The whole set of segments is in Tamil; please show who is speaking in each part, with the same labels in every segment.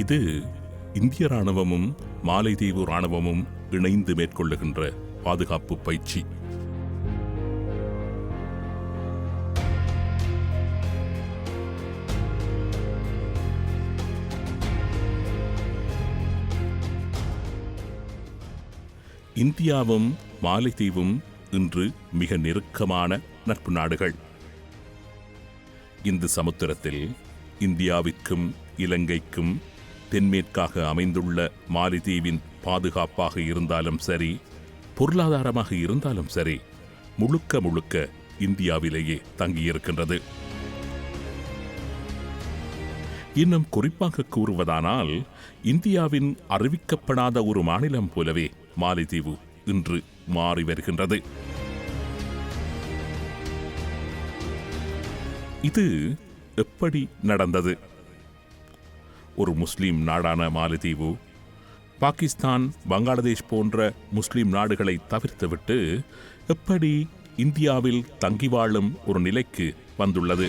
Speaker 1: இது இந்திய ராணுவமும் மாலைதீவு ராணுவமும் இணைந்து மேற்கொள்ளுகின்ற பாதுகாப்பு பயிற்சி. இந்தியாவும் மாலைதீவும் இன்று மிக நெருக்கமான நட்பு நாடுகள். இந்து சமுத்திரத்தில் இந்தியாவிற்கும் இலங்கைக்கும் தென்மேற்காக அமைந்துள்ள மாலிதீவின் பாதுகாப்பாக இருந்தாலும் சரி பொருளாதாரமாக இருந்தாலும் சரி முழுக்க முழுக்க இந்தியாவிலேயே தங்கியிருக்கின்றது. இன்னும் குறிப்பாக கூறுவதானால் இந்தியாவின் அறிவிக்கப்படாத ஒரு மாநிலம் போலவே மாலிதீவு இன்று மாறி வருகின்றது. இது எப்படி நடந்தது? ஒரு முஸ்லீம் நாடான மாலத்தீவு. பாகிஸ்தான் பங்களாதேஷ் போன்ற முஸ்லீம் நாடுகளை தவிர்த்துவிட்டு எப்படி இந்தியாவில் தங்கி வாழும் ஒரு நிலைக்கு வந்துள்ளது?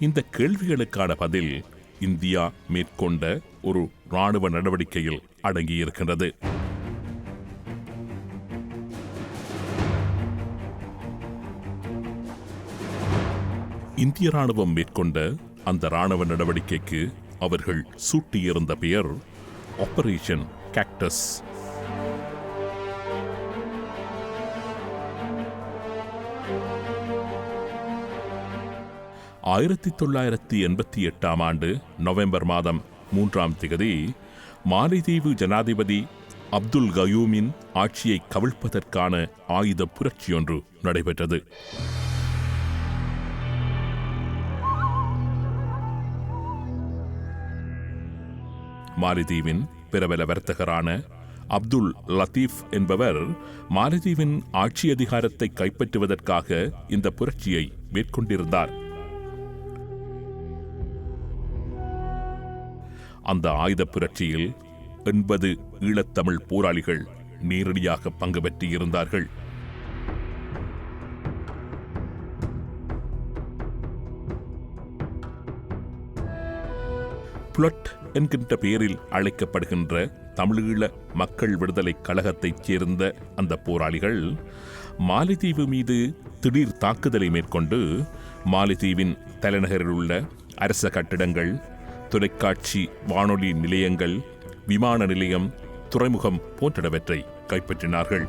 Speaker 1: இந்த கேள்விகளுக்கான பதில் இந்தியா மேற்கொண்ட ஒரு ராணுவ நடவடிக்கையில் அடங்கியிருக்கின்றது. இந்திய ராணுவம் மேற்கொண்ட அந்த ராணுவ நடவடிக்கைக்கு அவர்கள் சூட்டியிருந்த பெயர் ஆபரேஷன் கேக்டஸ் ஆயிரத்தி தொள்ளாயிரத்தி எண்பத்தி எட்டாம் ஆண்டு நவம்பர் மாதம் மூன்றாம் திகதி மாலைதீவு ஜனாதிபதி அப்துல் கயூமின் ஆட்சியை கவிழ்ப்பதற்கான ஆயுத புரட்சியொன்று நடைபெற்றது. மாலிதீவின் பிரபல வர்த்தகரான அப்துல் லத்தீப் என்பவர் மாலதீவின் ஆட்சி அதிகாரத்தை கைப்பற்றுவதற்காக இந்த புரட்சியை மேற்கொண்டிருந்தார். அந்த ஆயுத புரட்சியில் எண்பது ஈழத்தமிழ் போராளிகள் நேரடியாக பங்கு பெற்றிருந்தார்கள். புளட் என்கின்ற பெயரில் அழைக்கப்படுகின்ற தமிழீழ மக்கள் விடுதலை கழகத்தைச் சேர்ந்த அந்த போராளிகள் மாலைதீவு மீது திடீர் தாக்குதலை மேற்கொண்டு மாலைதீவின் தலைநகரில் உள்ள அரச கட்டிடங்கள் தொலைக்காட்சி வானொலி நிலையங்கள் விமான நிலையம் துறைமுகம் போன்றவற்றை கைப்பற்றினார்கள்.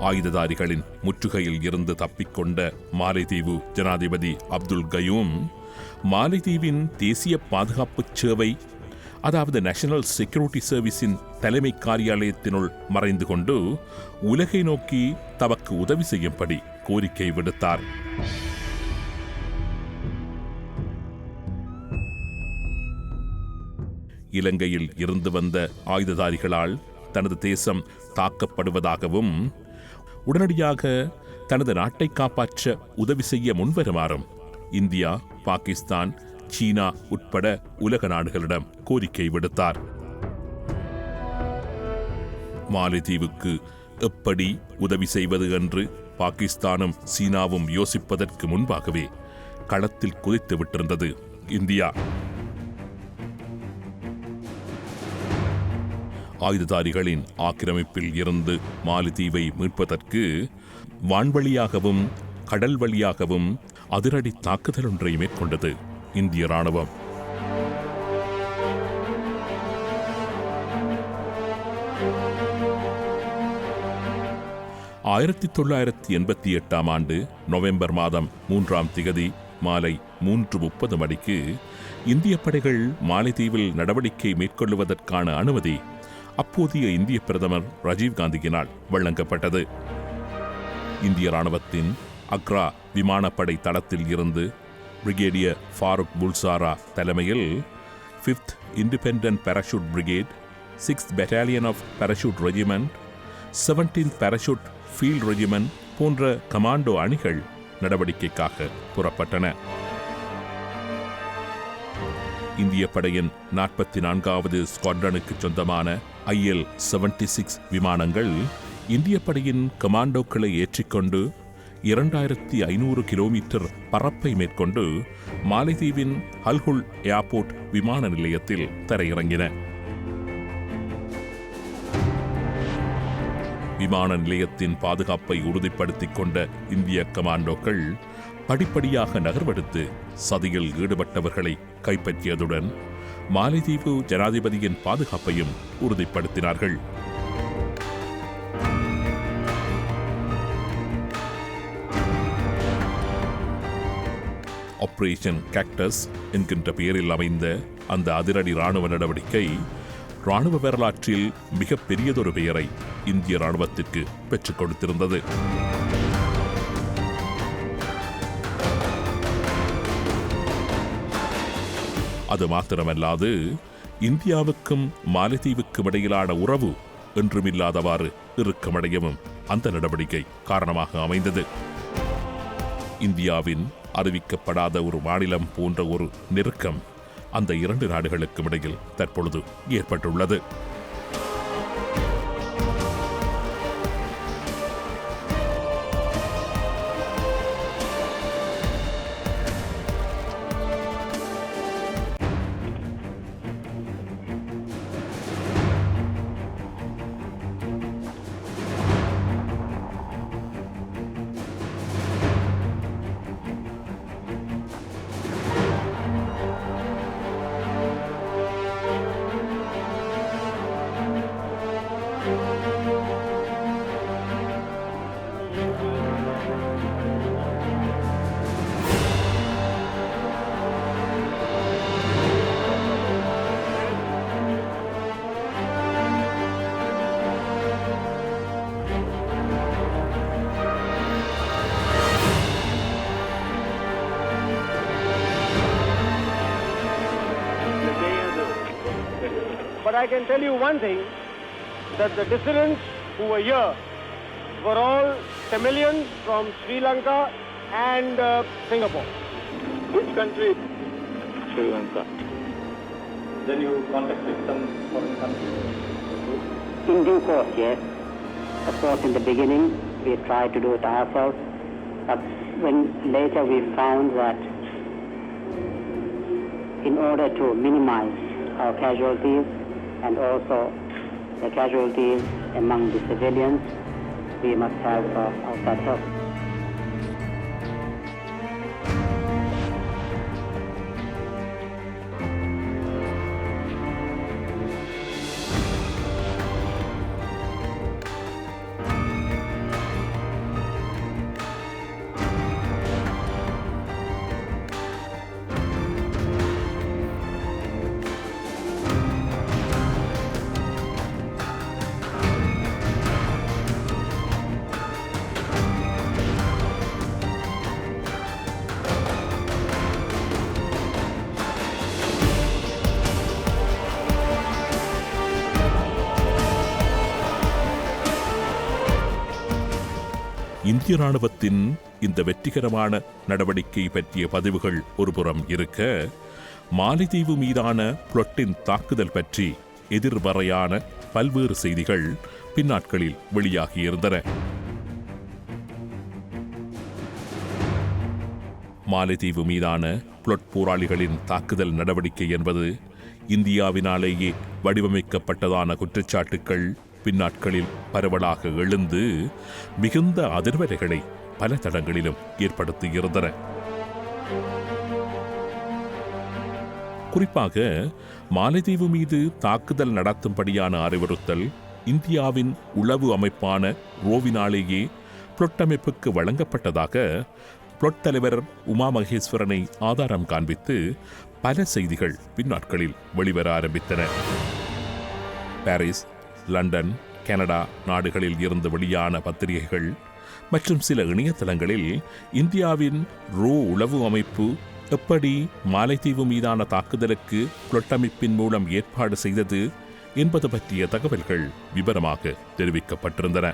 Speaker 1: ஆயுததாரிகளின் முற்றுகையில் இருந்து தப்பிக்கொண்ட மாலைதீவு ஜனாதிபதி அப்துல் கயூம் மாலைதீவின் தேசிய பாதுகாப்பு சேவை அதாவது நேஷனல் செக்யூரிட்டி சர்வீஸின் தலைமை காரியாலயத்தினுள் மறைந்து கொண்டு உலகை நோக்கி தமக்கு உதவி செய்யும்படி கோரிக்கை விடுத்தார். இலங்கையில் இருந்து வந்த ஆயுததாரிகளால் தனது தேசம் தாக்கப்படுவதாகவும் உடனடியாக தனது நாட்டை காப்பாற்ற உதவி செய்ய முன்வருமாறும் இந்தியா பாகிஸ்தான் சீனா உட்பட உலக நாடுகளிடம் கோரிக்கை விடுத்தார். மாலைதீவுக்கு எப்படி உதவி செய்வது என்று பாகிஸ்தானும் சீனாவும் யோசிப்பதற்கு முன்பாகவே களத்தில் குதித்து விட்டிருந்தது இந்தியா. ஆயுததாரிகளின் ஆக்கிரமிப்பில் இருந்து மாலத்தீவை மீட்பதற்கு வான்வழியாகவும் கடல் வழியாகவும் அதிரடி தாக்குதல் ஒன்றை மேற்கொண்டது இந்திய ராணுவம் ஆயிரத்தி தொள்ளாயிரத்தி எண்பத்தி எட்டாம் ஆண்டு நவம்பர் மாதம் மூன்றாம் திகதி மாலை மூன்று முப்பது மணிக்கு இந்திய படைகள் மாலைதீவில் நடவடிக்கை மேற்கொள்வதற்கான அனுமதி அப்போதைய இந்திய பிரதமர் ராஜீவ்காந்தியினால் வழங்கப்பட்டது. இந்திய ராணுவத்தின் அக்ரா விமானப்படை தளத்தில் இருந்து பிரிகேடியர் ஃபாரூக் புல்சாரா தலைமையில் fifth independent parachute brigade sixth battalion of parachute regiment seventeenth parachute field regiment போன்ற கமாண்டோ அணிகள் நடவடிக்கைக்காக புறப்பட்டன. இந்திய படையின் நாற்பத்தி நான்காவது ஸ்குவாட்ரனுக்கு சொந்தமான ஐஎல் செவன்டி சிக்ஸ் விமானங்கள் இந்திய படையின் கமாண்டோக்களை ஏற்றிக்கொண்டு இரண்டாயிரத்தி ஐநூறு கிலோமீட்டர் பரப்பை மேற்கொண்டு மாலைதீவின் ஹல்ஹுல் ஏர்போர்ட் விமான நிலையத்தில் தரையிறங்கின. விமான நிலையத்தின் பாதுகாப்பை உறுதிப்படுத்திக் கொண்ட இந்திய கமாண்டோக்கள் படிப்படியாக நகர்வெடுத்து சதியில் ஈடுபட்டவர்களை கைப்பற்றியதுடன் மாலைதீவு ஜனாதிபதியின் பாதுகாப்பையும் உறுதிப்படுத்தினார்கள். ஆப்ரேஷன் கேக்டஸ் என்கின்ற பெயரில் அமைந்த அந்த அதிரடி ராணுவ நடவடிக்கை ராணுவ வரலாற்றில் மிக பெரியதொரு பெயரை இந்திய ராணுவத்திற்கு பெற்றுக் கொடுத்திருந்தது. அது மாத்திரமல்லாது இந்தியாவுக்கும் மாலத்தீவுக்கும் இடையிலான உறவு என்றுமில்லாதவாறு இறுக்கமடையவும் அந்த நடவடிக்கை காரணமாக அமைந்தது. இந்தியாவின் அறிவிக்கப்படாத ஒரு மாநிலம் போன்ற ஒரு நெருக்கம் அந்த இரண்டு நாடுகளுக்கும் இடையில் தற்பொழுது ஏற்பட்டுள்ளது.
Speaker 2: But I can tell you one thing, that the dissidents who were here were all Tamilians from Sri Lanka and uh, Singapore. Which country?
Speaker 3: Sri Lanka.
Speaker 2: Then you contacted some foreign countries.
Speaker 4: In due course, yes. Of course, in the beginning, we tried to do it ourselves. But when later we found that in order to minimize our casualties and also the casualties among the civilians, we must have uh, outside help.
Speaker 1: இந்திய ராணுவத்தின் இந்த வெற்றிகரமான நடவடிக்கை பற்றிய பதிவுகள் ஒருபுறம் இருக்க மாலைதீவு மீதான புளொட்டின் தாக்குதல் பற்றி எதிர்மறையான பல்வேறு செய்திகள் பின்னாட்களில் வெளியாகியிருந்தன. மாலைதீவு மீதான புளொட் போராளிகளின் தாக்குதல் நடவடிக்கை என்பது இந்தியாவினாலேயே வடிவமைக்கப்பட்டதான குற்றச்சாட்டுக்கள் பின்னாட்களில் பரவலாக எழுந்து மிகுந்த அதிர்வலைகளை பல தடங்களிலும் ஏற்படுத்தியிருந்தன. குறிப்பாக மாலைதீவு மீது தாக்குதல் நடத்தும்படியான அறிவுறுத்தல் இந்தியாவின் உளவு அமைப்பான ரோவினாலேயே புளொட் அமைப்புக்கு வழங்கப்பட்டதாக புளொட் தலைவர் உமா மகேஸ்வரனை ஆதாரம் காண்பித்து பல செய்திகள் பின்னாட்களில் வெளிவர ஆரம்பித்தன. பாரிஸ் லண்டன் கனடா நாடுகளில் இருந்து வெளியான பத்திரிகைகள் மற்றும் சில இணையதளங்களில் இந்தியாவின் ரோ உளவு அமைப்பு எப்படி மாலைத்தீவு மீதான தாக்குதலுக்கு புலட்டமைப்பின் மூலம் ஏற்பாடு செய்தது என்பது பற்றிய தகவல்கள் விவரமாக தெரிவிக்கப்பட்டிருந்தன.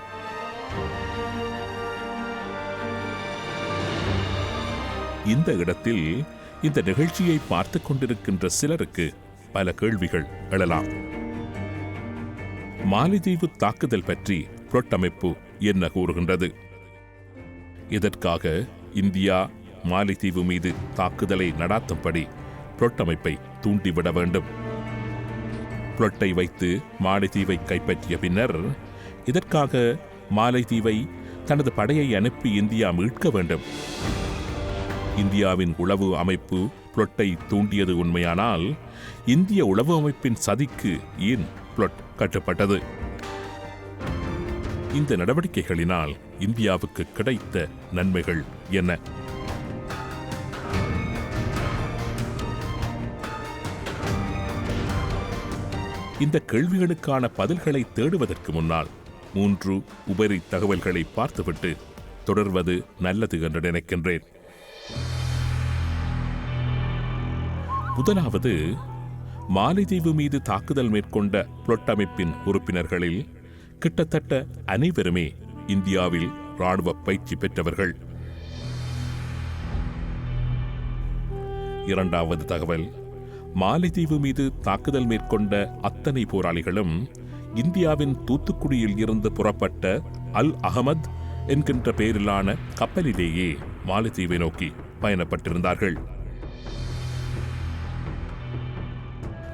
Speaker 1: இந்த இடத்தில் இந்த நிகழ்ச்சியை பார்த்து கொண்டிருக்கின்ற சிலருக்கு பல கேள்விகள் எழலாம். மாலைதீவு தாக்குதல் பற்றி புரட்டமைப்பு என்ன கூறுகின்றது? இதற்காக இந்தியா மாலிதீவு மீது தாக்குதலை நடாத்தும்படி புரட்டமைப்பை தூண்டிவிட வேண்டும். புளொட்டை வைத்து மாலைத்தீவை கைப்பற்றிய பின்னர் இதற்காக மாலைத்தீவை தனது படையை அனுப்பி இந்தியா மீட்க வேண்டும். இந்தியாவின் உளவு அமைப்பு புளொட்டை தூண்டியது உண்மையானால் இந்திய உளவு அமைப்பின் சதிக்கு ஏன் பிளட் கட்டப்பட்டது. இந்த நடவடிக்கைகளினால் இந்தியாவுக்கு கிடைத்த நன்மைகள் என்ன? இந்த கேள்விகளுக்கான பதில்களை தேடுவதற்கு முன்னால் மூன்று உபரி தகவல்களை பார்த்துவிட்டு தொடர்வது நல்லது என்று நினைக்கின்றேன். முதலாவது மாலைதீவு மீது தாக்குதல் மேற்கொண்ட புலட்டமைப்பின் உறுப்பினர்களில் கிட்டத்தட்ட அனைவருமே இந்தியாவில் ராணுவ பயிற்சி பெற்றவர்கள். இரண்டாவது தகவல். மாலைதீவு மீது தாக்குதல் மேற்கொண்ட அத்தனை போராளிகளும் இந்தியாவின் தூத்துக்குடியில் இருந்து புறப்பட்ட அல் அகமத் என்கின்ற பெயரிலான கப்பலிலேயே மாலைதீவை நோக்கி பயணப்பட்டிருந்தார்கள்.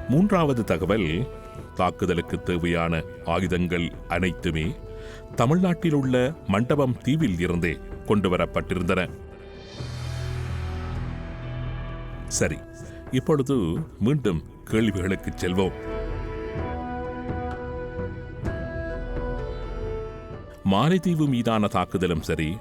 Speaker 1: மூன்றாவது தகவல் தாக்குதலுக்கு தேவையான ஆயுதங்கள் அனைத்துமே தமிழ்நாட்டில் உள்ள மண்டபம் தீவில் இருந்தே கொண்டு வரப்பட்டிருந்தன. சரி இப்பொழுது மீண்டும் கேள்விகளுக்கு செல்வோம். மாலைதீவு மீதான தாக்குதலும் சரி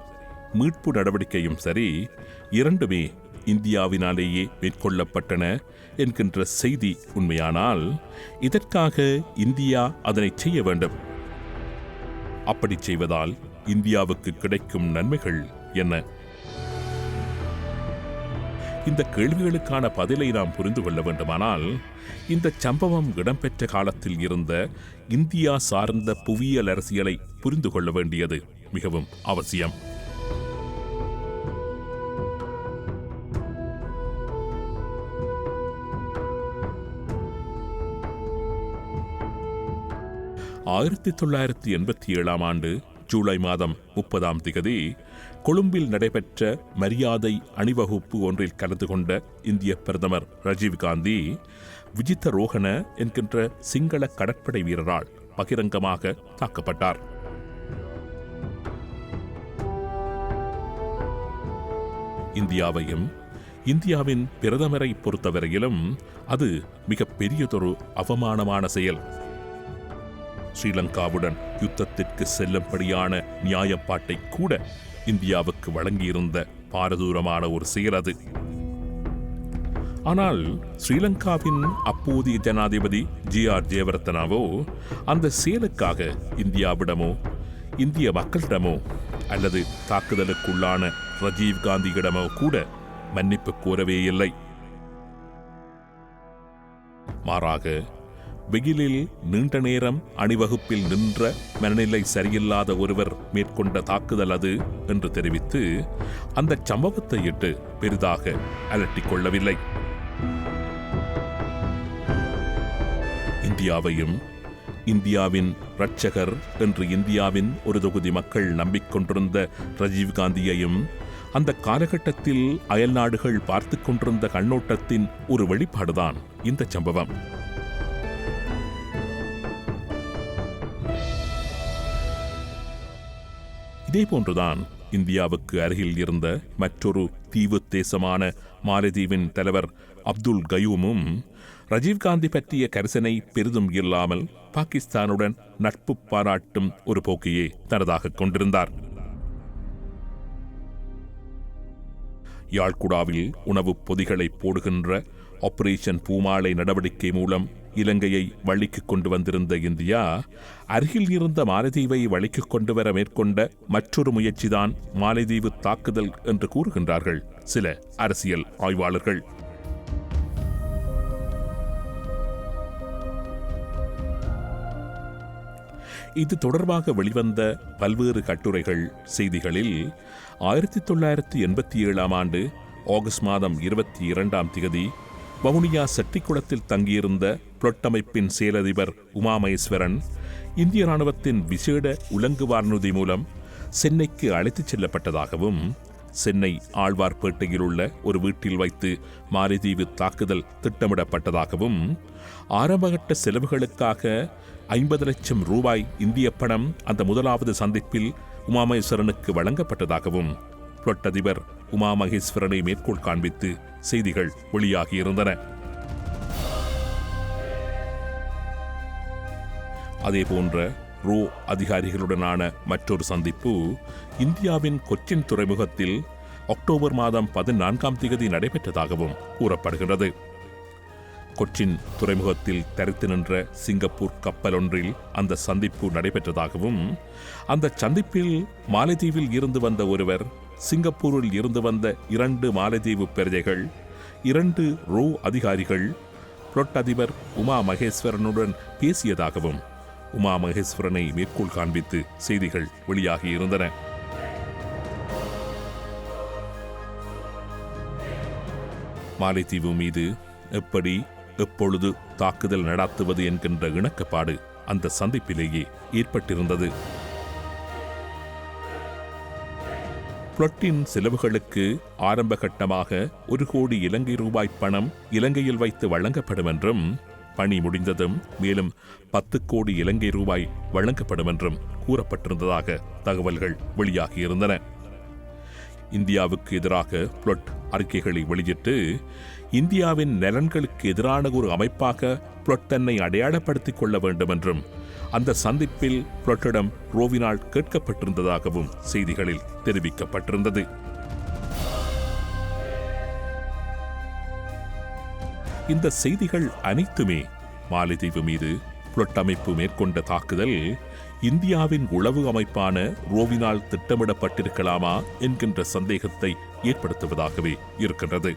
Speaker 1: மீட்பு நடவடிக்கையும் சரி இரண்டுமே இந்தியாவினாலேயே மேற்கொள்ளப்பட்டன என்கின்ற செய்தி உண்மையானால் இதற்காக இந்தியா அதனை செய்ய வேண்டும். அப்படி செய்வதால் இந்தியாவுக்கு கிடைக்கும் நன்மைகள் என்ன? இந்த கேள்விகளுக்கான பதிலை நாம் புரிந்து கொள்ள வேண்டுமானால் இந்த சம்பவம் இடம்பெற்ற காலத்தில் இருந்த இந்தியா சார்ந்த புவியியல் அரசியலை புரிந்து கொள்ள வேண்டியது மிகவும் அவசியம். ஆயிரத்தி தொள்ளாயிரத்தி எண்பத்தி ஏழாம் ஆண்டு ஜூலை மாதம் முப்பதாம் திகதி கொழும்பில் நடைபெற்ற மரியாதை அணிவகுப்பு ஒன்றில் கலந்து கொண்ட இந்திய பிரதமர் ராஜீவ்காந்தி விஜித்த ரோஹன என்கின்ற சிங்கள கடற்படை வீரரால் பகிரங்கமாக தாக்கப்பட்டார். இந்தியாவையும் இந்தியாவின் பிரதமரை பொறுத்தவரையிலும் அது மிக பெரியதொரு அவமானமான செயல். ஸ்ரீலங்காவுடன் யுத்தத்திற்கு செல்லும்படியான நியாயப்பாட்டை கூட இந்தியாவுக்கு வழங்கியிருந்த பாரதூரமான ஒரு செயல் அது. ஆனால் ஸ்ரீலங்காவின் அப்போதைய ஜனாதிபதி ஜி ஆர் ஜெயவர்த்தனாவோ அந்த செயலுக்காக இந்தியாவிடமோ இந்திய மக்களிடமோ அல்லது தாக்குதலுக்குள்ளான ரஜீவ் காந்தியிடமோ கூட மன்னிப்பு கோரவே இல்லை. மாறாக வெயிலில் நீண்ட நேரம் அணிவகுப்பில் நின்ற மனநிலை சரியில்லாத ஒருவர் மேற்கொண்ட தாக்குதல் அது என்று தெரிவித்து அந்த சம்பவத்தை இட்டு பெரிதாக அலட்டிக் கொள்ளவில்லை. இந்தியாவையும் இந்தியாவின் ரட்சகர் என்று இந்தியாவின் ஒரு தொகுதி மக்கள் நம்பிக்கொண்டிருந்த ரஜீவ்காந்தியையும் அந்த காலகட்டத்தில் அயல்நாடுகள் பார்த்து கொண்டிருந்த கண்ணோட்டத்தின் ஒரு வெளிப்பாடுதான் இந்த சம்பவம். இதேபோன்றுதான் இந்தியாவுக்கு அருகில் இருந்த மற்றொரு தீவு தேசமான மாலத்தீவின் தலைவர் அப்துல் கயூமும் ரஜீவ்காந்தி பற்றிய கரிசனை பெரிதும் இல்லாமல் பாகிஸ்தானுடன் நட்பு பாராட்டும் ஒரு போக்கையே தனதாக கொண்டிருந்தார். யாழ்குடாவில் உணவுப் பொதிகளை போடுகின்ற ஆபரேஷன் பூமாலை நடவடிக்கை மூலம் இலங்கையை வழிக்கு கொண்டு வந்திருந்த இந்தியா அருகில் இருந்த மாலைதீவை வழிக்கு கொண்டு வர மேற்கொண்ட மற்றொரு முயற்சிதான் மாலைதீவு தாக்குதல் என்று கூறுகின்றார்கள் சில அரசியல் ஆய்வாளர்கள். இது தொடர்பாக வெளிவந்த பல்வேறு கட்டுரைகள் செய்திகளில் ஆயிரத்தி தொள்ளாயிரத்தி எண்பத்தி ஏழாம் ஆண்டு ஆகஸ்ட் மாதம் இருபத்தி இரண்டாம் திகதி வவுனியா செட்டிக்குளத்தில் தங்கியிருந்த புலட்டமைப்பின் செயலதிபர் உமாமகேஸ்வரன் இந்திய ராணுவத்தின் விசேட உலங்கு வானூர்தி மூலம் சென்னைக்கு அழைத்துச் செல்லப்பட்டதாகவும் சென்னை ஆழ்வார்பேட்டையில் உள்ள ஒரு வீட்டில் வைத்து மாலைதீவு தாக்குதல் திட்டமிடப்பட்டதாகவும் ஆரம்பகட்ட செலவுகளுக்காக ஐம்பது லட்சம் ரூபாய் இந்திய பணம் அந்த முதலாவது சந்திப்பில் உமாமகேஸ்வரனுக்கு வழங்கப்பட்டதாகவும் புலட்டதிபர் உமாமகேஸ்வரனை மேற்கோள் காண்பித்து செய்திகள் வெளியாகியிருந்தன. அதே போன்ற ரோ அதிகாரிகளுடனான மற்றொரு சந்திப்பு இந்தியாவின் கொச்சின் துறைமுகத்தில் அக்டோபர் மாதம் பதினான்காம் தேதி நடைபெற்றதாகவும் கூறப்படுகிறது. கொச்சின் துறைமுகத்தில் தரித்து நின்ற சிங்கப்பூர் கப்பல் ஒன்றில் அந்த சந்திப்பு நடைபெற்றதாகவும் அந்த சந்திப்பில் மாலைதீவில் இருந்து வந்த ஒருவர் சிங்கப்பூரில் இருந்து வந்த இரண்டு மாலைதீவு பிரஜைகள் இரண்டு ரோ அதிகாரிகள் புளொட் அதிபர் உமா மகேஸ்வரனுடன் பேசியதாகவும் உமா மகேஸ்வரனை மேற்கோள் காண்பித்து செய்திகள் வெளியாகியிருந்தன மாலைத்தீவு மீது எப்படி எப்பொழுது தாக்குதல் நடாத்துவது என்கின்ற இணக்கப்பாடு அந்த சந்திப்பிலேயே ஏற்பட்டிருந்தது. புளட்டின் செலவுகளுக்கு ஆரம்ப கட்டமாக ஒரு கோடி இலங்கை ரூபாய் பணம் இலங்கையில் வைத்து வழங்கப்படும் என்றும் பணி முடிந்ததும் மேலும் பத்து கோடி இலங்கை ரூபாய் வழங்கப்படும் என்றும் கூறப்பட்டிருந்ததாக தகவல்கள் வெளியாகியிருந்தன. இந்தியாவுக்கு எதிராக புளட் அறிக்கைகளை வெளியிட்டு இந்தியாவின் நலன்களுக்கு எதிரான ஒரு அமைப்பாக புளட் தன்னை அடையாளப்படுத்திக் கொள்ள வேண்டும் என்றும் அந்த சந்திப்பில் புளட்டிடம் ரோவினால் கேட்கப்பட்டிருந்ததாகவும் செய்திகளில் தெரிவிக்கப்பட்டிருந்தது. இந்த செய்திகள் அனைத்துமே மாலைதீவு மீது புலட்டமைப்பு மேற்கொண்ட தாக்குதல் இந்தியாவின் உளவு அமைப்பான ரோவினால் திட்டமிடப்பட்டிருக்கலாமா என்கின்ற சந்தேகத்தை ஏற்படுத்துவதாகவே இருக்கின்றது.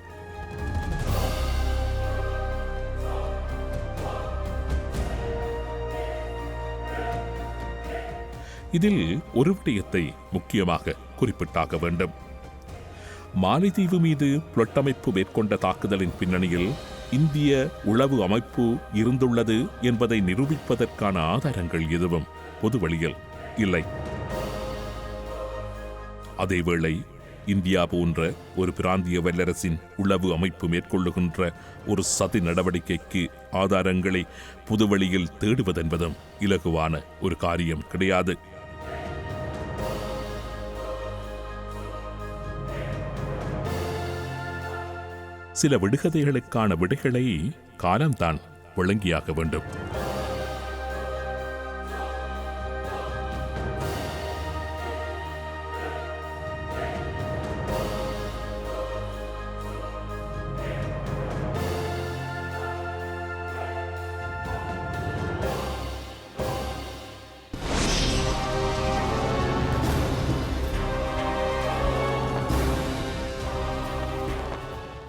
Speaker 1: இதில் ஒரு விடயத்தை முக்கியமாக குறிப்பிட்டாக வேண்டும். மாலைதீவு மீது புலட்டமைப்பு மேற்கொண்ட தாக்குதலின் பின்னணியில் இந்திய உளவு அமைப்பு இருந்துள்ளது என்பதை நிரூபிப்பதற்கான ஆதாரங்கள் எதுவும் பொதுவழியில் இல்லை. அதேவேளை இந்தியா போன்ற ஒரு பிராந்திய வல்லரசின் உளவு அமைப்பு மேற்கொள்ளுகின்ற ஒரு சதி நடவடிக்கைக்கு ஆதாரங்களை புதுவழியில் தேடுவதென்பதும் இலகுவான ஒரு காரியம் கிடையாது. சில விடுகதைகளுக்கான விடைகளை காலம்தான் வழங்கியாக வேண்டும்.